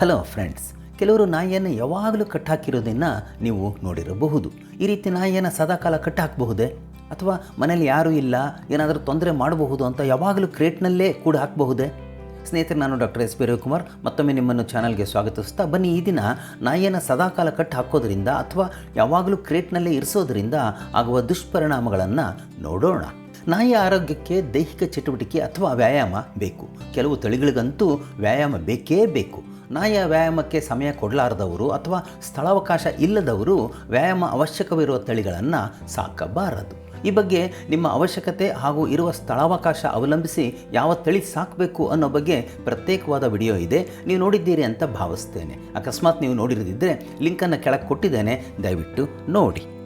Hello friends ಕೆಲವರು ನಾಯಿಯನ್ನು ಯಾವಾಗಲೂ ಕಟ್ಟಾಕಿರೋದನ್ನು ನೀವು ನೋಡಿರಬಹುದು. ಈ ರೀತಿ ನಾಯಿಯನ್ನು ಸದಾಕಾಲ ಕಟ್ಟಾಕಬಹುದೇ? ಅಥವಾ ಮನೇಲಿ ಯಾರೂ ಇಲ್ಲ, ಏನಾದರೂ ತೊಂದರೆ ಮಾಡಬಹುದು ಅಂತ ಯಾವಾಗಲೂ ಕ್ರೇಟ್ನಲ್ಲೇ ಕೂಡ ಹಾಕಬಹುದೇ ಸ್ನೇಹಿತರೆ, ನಾನು ಡಾಕ್ಟರ್ ಎಸ್ ಪಿ ರವಿಕುಮಾರ್. ಮತ್ತೊಮ್ಮೆ ನಿಮ್ಮನ್ನು ಚಾನಲ್ಗೆ ಸ್ವಾಗತಿಸ್ತಾ ಬನ್ನಿ. ಈ ದಿನ ನಾಯಿಯನ್ನು ಸದಾಕಾಲ ಕಟ್ಟು ಹಾಕೋದ್ರಿಂದ ಅಥವಾ ಯಾವಾಗಲೂ ಕ್ರೇಟ್ನಲ್ಲೇ ಇರಿಸೋದ್ರಿಂದ ಆಗುವ ದುಷ್ಪರಿಣಾಮಗಳನ್ನು ನೋಡೋಣ. ನಾಯಿಯ ಆರೋಗ್ಯಕ್ಕೆ ದೈಹಿಕ ಚಟುವಟಿಕೆ ಅಥವಾ ವ್ಯಾಯಾಮ ಬೇಕು. ಕೆಲವು ತಳಿಗಳಿಗಂತೂ ವ್ಯಾಯಾಮ ಬೇಕೇ ಬೇಕು. ನಾಯಿಯ ವ್ಯಾಯಾಮಕ್ಕೆ ಸಮಯ ಕೊಡಲಾರದವರು ಅಥವಾ ಸ್ಥಳಾವಕಾಶ ಇಲ್ಲದವರು ವ್ಯಾಯಾಮ ಅವಶ್ಯಕವಿರುವ ತಳಿಗಳನ್ನು ಸಾಕಬಾರದು. ಈ ಬಗ್ಗೆ ನಿಮ್ಮ ಅವಶ್ಯಕತೆ ಹಾಗೂ ಇರುವ ಸ್ಥಳಾವಕಾಶ ಅವಲಂಬಿಸಿ ಯಾವ ತಳಿ ಸಾಕಬೇಕು ಅನ್ನೋ ಬಗ್ಗೆ ಪ್ರತ್ಯೇಕವಾದ ವಿಡಿಯೋ ಇದೆ. ನೀವು ನೋಡಿದ್ದೀರಿ ಅಂತ ಭಾವಿಸ್ತೇನೆ. ಅಕಸ್ಮಾತ್ ನೀವು ನೋಡಿರದಿದ್ದರೆ ಲಿಂಕನ್ನು ಕೆಳಗೆ ಕೊಟ್ಟಿದ್ದೇನೆ. ದಯವಿಟ್ಟು ನೋಡಿ.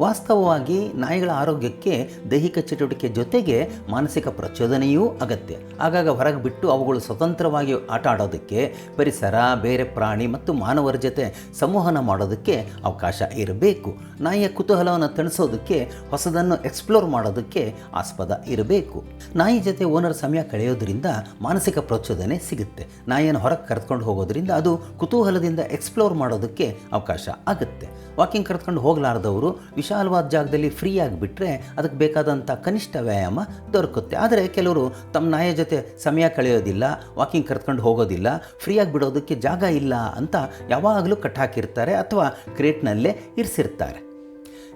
ವಾಸ್ತವವಾಗಿ ನಾಯಿಗಳ ಆರೋಗ್ಯಕ್ಕೆ ದೈಹಿಕ ಚಟುವಟಿಕೆ ಜೊತೆಗೆ ಮಾನಸಿಕ ಪ್ರಚೋದನೆಯೂ ಅಗತ್ಯ. ಆಗಾಗ ಹೊರಗೆ ಬಿಟ್ಟು ಅವುಗಳು ಸ್ವತಂತ್ರವಾಗಿ ಆಟ ಆಡೋದಕ್ಕೆ ಪರಿಸರ, ಬೇರೆ ಪ್ರಾಣಿ ಮತ್ತು ಮಾನವರ ಜೊತೆ ಸಂವಹನ ಮಾಡೋದಕ್ಕೆ ಅವಕಾಶ ಇರಬೇಕು. ನಾಯಿಯ ಕುತೂಹಲವನ್ನು ತಣಿಸೋದಕ್ಕೆ, ಹೊಸದನ್ನು ಎಕ್ಸ್ಪ್ಲೋರ್ ಮಾಡೋದಕ್ಕೆ ಆಸ್ಪದ ಇರಬೇಕು. ನಾಯಿ ಜೊತೆ ಓನರ್ ಸಮಯ ಕಳೆಯೋದ್ರಿಂದ ಮಾನಸಿಕ ಪ್ರಚೋದನೆ ಸಿಗುತ್ತೆ. ನಾಯಿಯನ್ನು ಹೊರಗೆ ಕರೆದುಕೊಂಡು ಹೋಗೋದ್ರಿಂದ ಅದು ಕುತೂಹಲದಿಂದ ಎಕ್ಸ್ಪ್ಲೋರ್ ಮಾಡೋದಕ್ಕೆ ಅವಕಾಶ ಆಗುತ್ತೆ. ವಾಕಿಂಗ್ ಕರೆದುಕೊಂಡು ಹೋಗಲಾರ್ದವರು ವಿಶಾಲವಾದ ಜಾಗದಲ್ಲಿ ಫ್ರೀ ಆಗಿಬಿಟ್ರೆ ಅದಕ್ಕೆ ಬೇಕಾದಂಥ ಕನಿಷ್ಠ ವ್ಯಾಯಾಮ ದೊರಕುತ್ತೆ. ಆದರೆ ಕೆಲವರು ತಮ್ಮ ನಾಯ ಜೊತೆ ಸಮಯ ಕಳೆಯೋದಿಲ್ಲ, ವಾಕಿಂಗ್ ಕರೆದುಕೊಂಡು ಹೋಗೋದಿಲ್ಲ, ಫ್ರೀಯಾಗಿ ಬಿಡೋದಕ್ಕೆ ಜಾಗ ಇಲ್ಲ ಅಂತ ಯಾವಾಗಲೂ ಕಟ್ಟಾಕಿರ್ತಾರೆ ಅಥವಾ ಕ್ರೇಟ್ನಲ್ಲೇ ಇರಿಸಿರ್ತಾರೆ.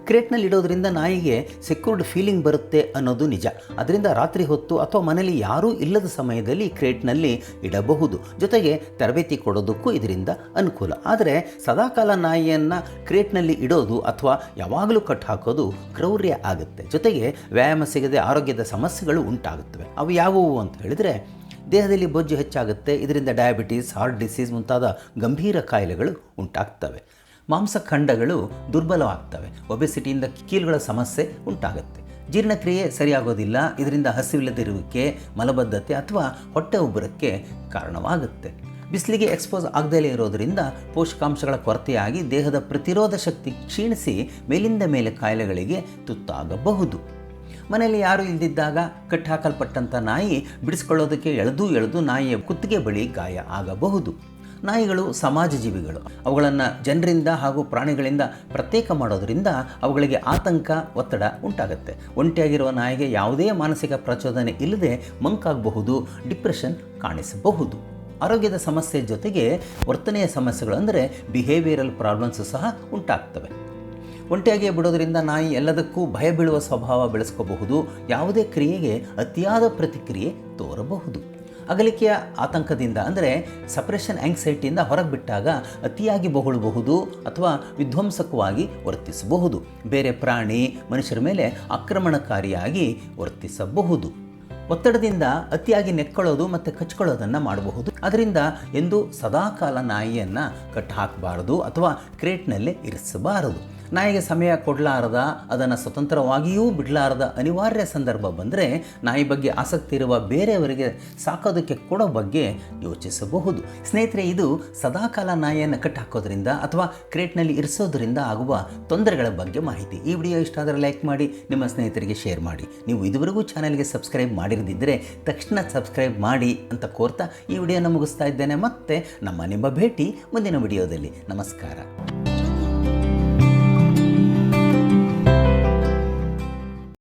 ಕ್ರೇಟ್ನಲ್ಲಿ ಇಡೋದ್ರಿಂದ ನಾಯಿಗೆ ಸೆಕ್ಯೂರ್ಡ್ ಫೀಲಿಂಗ್ ಬರುತ್ತೆ ಅನ್ನೋದು ನಿಜ. ಅದರಿಂದ ರಾತ್ರಿ ಹೊತ್ತು ಅಥವಾ ಮನೆಯಲ್ಲಿ ಯಾರೂ ಇಲ್ಲದ ಸಮಯದಲ್ಲಿ ಕ್ರೇಟ್ನಲ್ಲಿ ಇಡಬಹುದು. ಜೊತೆಗೆ ತರಬೇತಿ ಕೊಡೋದಕ್ಕೂ ಇದರಿಂದ ಅನುಕೂಲ. ಆದರೆ ಸದಾಕಾಲ ನಾಯಿಯನ್ನು ಕ್ರೇಟ್ನಲ್ಲಿ ಇಡೋದು ಅಥವಾ ಯಾವಾಗಲೂ ಕಟ್ ಹಾಕೋದು ಕ್ರೌರ್ಯ ಆಗುತ್ತೆ. ಜೊತೆಗೆ ವ್ಯಾಯಾಮ ಸಿಗದೆ ಆರೋಗ್ಯದ ಸಮಸ್ಯೆಗಳು ಉಂಟಾಗುತ್ತವೆ. ಅವು ಯಾವುವು ಅಂತ ಹೇಳಿದರೆ, ದೇಹದಲ್ಲಿ ಬೊಜ್ಜು ಹೆಚ್ಚಾಗುತ್ತೆ, ಇದರಿಂದ ಡಯಾಬಿಟೀಸ್ ಹಾರ್ಟ್ ಡಿಸೀಸ್ ಮುಂತಾದ ಗಂಭೀರ ಕಾಯಿಲೆಗಳು ಉಂಟಾಗ್ತವೆ. ಮಾಂಸಖಂಡಗಳು ದುರ್ಬಲವಾಗ್ತವೆ. ಒಬೆಸಿಟಿಯಿಂದ ಕೀಲುಗಳ ಸಮಸ್ಯೆ ಉಂಟಾಗುತ್ತೆ. ಜೀರ್ಣಕ್ರಿಯೆ ಸರಿಯಾಗೋದಿಲ್ಲ, ಇದರಿಂದ ಹಸಿವಿಲ್ಲದಿರುವಿಕೆ, ಮಲಬದ್ಧತೆ ಅಥವಾ ಹೊಟ್ಟೆ ಉಬ್ಬರಕ್ಕೆ ಕಾರಣವಾಗುತ್ತೆ. ಬಿಸಿಲಿಗೆ ಎಕ್ಸ್ಪೋಸ್ ಆಗದೇ ಇರೋದರಿಂದ ಪೋಷಕಾಂಶಗಳ ಕೊರತೆಯಾಗಿ ದೇಹದ ಪ್ರತಿರೋಧ ಶಕ್ತಿ ಕ್ಷೀಣಿಸಿ ಮೇಲಿಂದ ಮೇಲೆ ಕಾಯಿಲೆಗಳಿಗೆ ತುತ್ತಾಗಬಹುದು. ಮನೆಯಲ್ಲಿ ಯಾರೂ ಇಲ್ದಿದ್ದಾಗ ಕಟ್ಟಾಕಲ್ಪಟ್ಟಂಥ ನಾಯಿ ಬಿಡಿಸ್ಕೊಳ್ಳೋದಕ್ಕೆ ಎಳೆದು ಎಳೆದು ನಾಯಿಯ ಕುತ್ತಿಗೆ ಬಳಿ ಗಾಯ ಆಗಬಹುದು. ನಾಯಿಗಳು ಸಮಾಜ ಜೀವಿಗಳು ಅವುಗಳನ್ನು ಜನರಿಂದ ಹಾಗೂ ಪ್ರಾಣಿಗಳಿಂದ ಪ್ರತ್ಯೇಕ ಮಾಡೋದರಿಂದ ಅವುಗಳಿಗೆ ಆತಂಕ, ಒತ್ತಡ ಉಂಟಾಗುತ್ತೆ. ಒಂಟಿಯಾಗಿರುವ ನಾಯಿಗೆ ಯಾವುದೇ ಮಾನಸಿಕ ಪ್ರಚೋದನೆ ಇಲ್ಲದೆ ಮಂಕಾಗಬಹುದು, ಡಿಪ್ರೆಷನ್ ಕಾಣಿಸಬಹುದು. ಆರೋಗ್ಯದ ಸಮಸ್ಯೆ ಜೊತೆಗೆ ವರ್ತನೆಯ ಸಮಸ್ಯೆಗಳು ಅಂದರೆ ಬಿಹೇವಿಯರಲ್ ಪ್ರಾಬ್ಲಮ್ಸ್ ಸಹ ಉಂಟಾಗ್ತವೆ. ಒಂಟಿಯಾಗಿ ಬಿಡೋದರಿಂದ ನಾಯಿ ಎಲ್ಲದಕ್ಕೂ ಭಯ ಬೀಳುವ ಸ್ವಭಾವ ಬೆಳೆಸ್ಕೋಬಹುದು, ಯಾವುದೇ ಕ್ರಿಯೆಗೆ ಅತಿಯಾದ ಪ್ರತಿಕ್ರಿಯೆ ತೋರಬಹುದು. ಅಗಲಿಕೆಯ ಆತಂಕದಿಂದ, ಅಂದರೆ ಸಪ್ರೆಷನ್ ಆಂಗ್ಸೈಟಿಯಿಂದ ಹೊರಗೆ ಬಿಟ್ಟಾಗ ಅತಿಯಾಗಿ ಬಹುಳಬಹುದು ಅಥವಾ ವಿಧ್ವಂಸಕವಾಗಿ ವರ್ತಿಸಬಹುದು. ಬೇರೆ ಪ್ರಾಣಿ ಮನುಷ್ಯರ ಮೇಲೆ ಆಕ್ರಮಣಕಾರಿಯಾಗಿ ವರ್ತಿಸಬಹುದು. ಒತ್ತಡದಿಂದ ಅತಿಯಾಗಿ ನೆಕ್ಕೊಳ್ಳೋದು ಮತ್ತು ಕಚ್ಕೊಳ್ಳೋದನ್ನು ಮಾಡಬಹುದು. ಅದರಿಂದ ಎಂದು ಸದಾಕಾಲ ನಾಯಿಯನ್ನು ಕಟ್ಟು ಹಾಕಬಾರದು ಅಥವಾ ಕ್ರೇಟ್ನಲ್ಲೇ ಇರಿಸಬಾರದು. ನಾಯಿಗೆ ಸಮಯ ಕೊಡಲಾರದ, ಅದನ್ನು ಸ್ವತಂತ್ರವಾಗಿಯೂ ಬಿಡಲಾರದ ಅನಿವಾರ್ಯ ಸಂದರ್ಭ ಬಂದರೆ ನಾಯಿ ಬಗ್ಗೆ ಆಸಕ್ತಿ ಇರುವ ಬೇರೆಯವರಿಗೆ ಸಾಕೋದಕ್ಕೆ ಕೊಡೋ ಬಗ್ಗೆ ಯೋಚಿಸಬಹುದು. ಸ್ನೇಹಿತರೆ, ಇದು ಸದಾಕಾಲ ನಾಯಿಯನ್ನು ಕಟ್ಟಾಕೋದ್ರಿಂದ ಅಥವಾ ಕ್ರೇಟ್ನಲ್ಲಿ ಇರಿಸೋದ್ರಿಂದ ಆಗುವ ತೊಂದರೆಗಳ ಬಗ್ಗೆ ಮಾಹಿತಿ. ಈ ವಿಡಿಯೋ ಇಷ್ಟ ಆದರೆ ಲೈಕ್ ಮಾಡಿ, ನಿಮ್ಮ ಸ್ನೇಹಿತರಿಗೆ ಶೇರ್ ಮಾಡಿ. ನೀವು ಇದುವರೆಗೂ ಚಾನಲ್ಗೆ ಸಬ್ಸ್ಕ್ರೈಬ್ ಮಾಡಿರದಿದ್ದರೆ ತಕ್ಷಣ ಸಬ್ಸ್ಕ್ರೈಬ್ ಮಾಡಿ ಅಂತ ಕೋರ್ತಾ ಈ ವಿಡಿಯೋನ ಮುಗಿಸ್ತಾ ಇದ್ದೇನೆ. ಮತ್ತೆ ನಮ್ಮ ನಿಮ್ಮ ಭೇಟಿ ಮುಂದಿನ ವಿಡಿಯೋದಲ್ಲಿ. ನಮಸ್ಕಾರ.